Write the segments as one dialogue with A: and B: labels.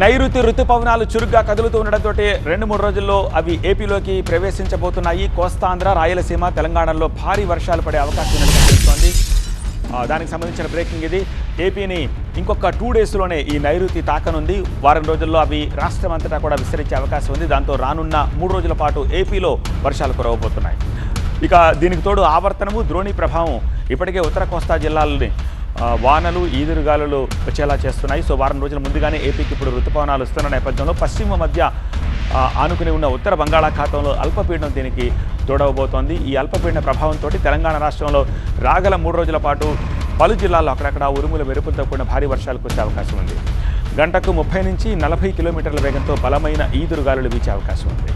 A: నైరుతి రుతుపవనాలు చురుగ్గా కదులుతూ ఉండడంతో రెండు మూడు రోజుల్లో అవి ఏపీలోకి ప్రవేశించబోతున్నాయి. కోస్తాంధ్ర రాయలసీమ తెలంగాణలో భారీ వర్షాలు పడే అవకాశం ఉన్నట్టు దానికి సంబంధించిన బ్రేకింగ్ ఇది. ఏపీని ఇంకొక టూ డేస్లోనే ఈ నైరుతి తాకనుంది. వారం రోజుల్లో అవి రాష్ట్రం అంతటా కూడా విస్తరించే అవకాశం ఉంది. దాంతో రానున్న మూడు రోజుల పాటు ఏపీలో వర్షాలు కురవబోతున్నాయి. ఇక దీనికి తోడు ఆవర్తనము ద్రోణి ప్రభావం. ఇప్పటికే ఉత్తర కోస్తా జిల్లాలని వానలు ఈదురుగాలులు వచ్చేలా చేస్తున్నాయి. సో వారం రోజుల ముందుగానే ఏపీకి ఇప్పుడు ఋతుపవనాలు వస్తున్న నేపథ్యంలో పశ్చిమ మధ్య ఆనుకుని ఉన్న ఉత్తర బంగాళాఖాతంలో అల్పపీడనం దీనికి తోడవబోతోంది. ఈ అల్పపీడన ప్రభావంతో తెలంగాణ రాష్ట్రంలో రాగల మూడు రోజుల పాటు పలు జిల్లాల్లో అక్కడక్కడ ఉరుముల మెరుపులతో కూడిన భారీ వర్షాలు కురిసే అవకాశం ఉంది. గంటకు ముప్పై నుంచి నలభై కిలోమీటర్ల వేగంతో బలమైన ఈదురుగాలులు వీచే అవకాశం ఉంది.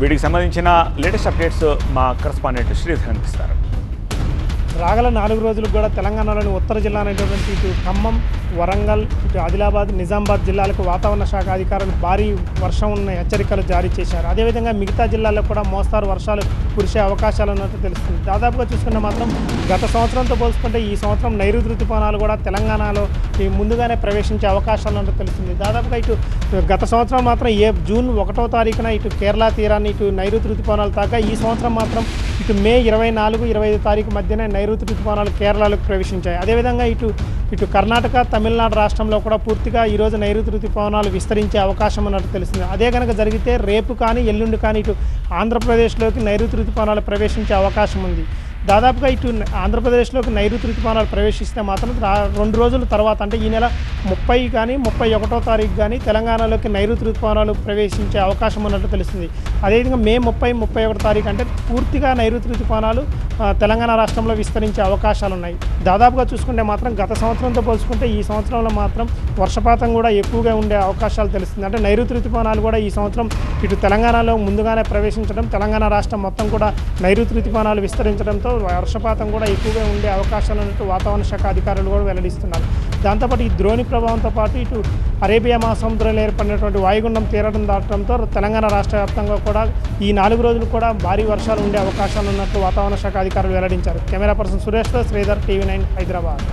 A: వీటికి సంబంధించిన లేటెస్ట్ అప్డేట్స్ మా కరస్పాండెంట్ శ్రీధర్ అందిస్తారు.
B: రాగల నాలుగు రోజులకు కూడా తెలంగాణలోని ఉత్తర జిల్లా అనేటువంటి ఇటు ఖమ్మం వరంగల్ ఇటు ఆదిలాబాద్ నిజామాబాద్ జిల్లాలకు వాతావరణ శాఖ అధికారులు భారీ వర్షం ఉన్న హెచ్చరికలు జారీ చేశారు. అదేవిధంగా మిగతా జిల్లాల్లో కూడా మోస్తారు వర్షాలు కురిసే అవకాశాలు ఉన్నట్టు తెలుస్తుంది. దాదాపుగా చూసుకుంటే మాత్రం గత సంవత్సరంతో పోల్చుకుంటే ఈ సంవత్సరం నైరుతి ఋతుపవనాలు కూడా తెలంగాణలో ముందుగానే ప్రవేశించే అవకాశాలు ఉన్నట్టు తెలుస్తుంది. దాదాపుగా ఇటు గత సంవత్సరం మాత్రం ఏ జూన్ ఒకటో తారీఖున ఇటు కేరళ తీరాన్ని ఇటు నైరుతి ఋతుపవనాలు తాగా ఈ సంవత్సరం మాత్రం ఇటు మే ఇరవై నాలుగు ఇరవై ఐదు తారీఖు మధ్యనే నైరుతి ఋతుపవనాలు కేరళలోకి ప్రవేశించాయి. అదేవిధంగా ఇటు ఇటు కర్ణాటక తమిళనాడు రాష్ట్రంలో కూడా పూర్తిగా ఈరోజు నైరుతి ఋతుపవనాలు విస్తరించే అవకాశం ఉన్నట్టు తెలిసింది అదే కనుక జరిగితే రేపు కానీ ఎల్లుండి కానీ ఇటు ఆంధ్రప్రదేశ్లోకి నైరుతి ఋతుపవనాలు ప్రవేశించే అవకాశం ఉంది. దాదాపుగా ఇటు ఆంధ్రప్రదేశ్లోకి నైరుతి ఋతుపవనాలు ప్రవేశిస్తే మాత్రం రెండు రోజుల తర్వాత అంటే ఈ నెల ముప్పై కానీ ముప్పై ఒకటో తారీఖు కానీ తెలంగాణలోకి నైరుతి ఋతుపవనాలు ప్రవేశించే అవకాశం ఉన్నట్టు తెలుస్తుంది. అదేవిధంగా మే ముప్పై ముప్పై ఒకటో తారీఖు అంటే పూర్తిగా నైరుతి ఋతుపవనాలు తెలంగాణ రాష్ట్రంలో విస్తరించే అవకాశాలు ఉన్నాయి. దాదాపుగా చూసుకుంటే మాత్రం గత సంవత్సరంతో పోల్చుకుంటే ఈ సంవత్సరంలో మాత్రం వర్షపాతం కూడా ఎక్కువగా ఉండే అవకాశాలు తెలుస్తుంది. అంటే నైరుతి ఋతుపవనాలు కూడా ఈ సంవత్సరం ఇటు తెలంగాణలో ముందుగానే ప్రవేశించడం తెలంగాణ రాష్ట్రం మొత్తం కూడా నైరుతి ఋతుపవనాలు విస్తరించడంతో వర్షపాతం కూడా ఎక్కువగా ఉండే అవకాశాలు ఉన్నట్టు వాతావరణ శాఖ అధికారులు కూడా వెల్లడిస్తున్నారు. దాంతోపాటు ఈ ద్రోణి ప్రభావంతో పాటు ఇటు అరేబియా మహాసముద్రంలో ఏర్పడినటువంటి వాయుగుండం తీరడం దాటడంతో తెలంగాణ రాష్ట్ర వ్యాప్తంగా కూడా ఈ నాలుగు రోజులు కూడా భారీ వర్షాలు ఉండే అవకాశాలు ఉన్నట్టు వాతావరణ శాఖ అధికారులు వెల్లడించారు. కెమెరా పర్సన్ సురేష్తో శ్రీధర్ టీవీ నైన్ హైదరాబాద్.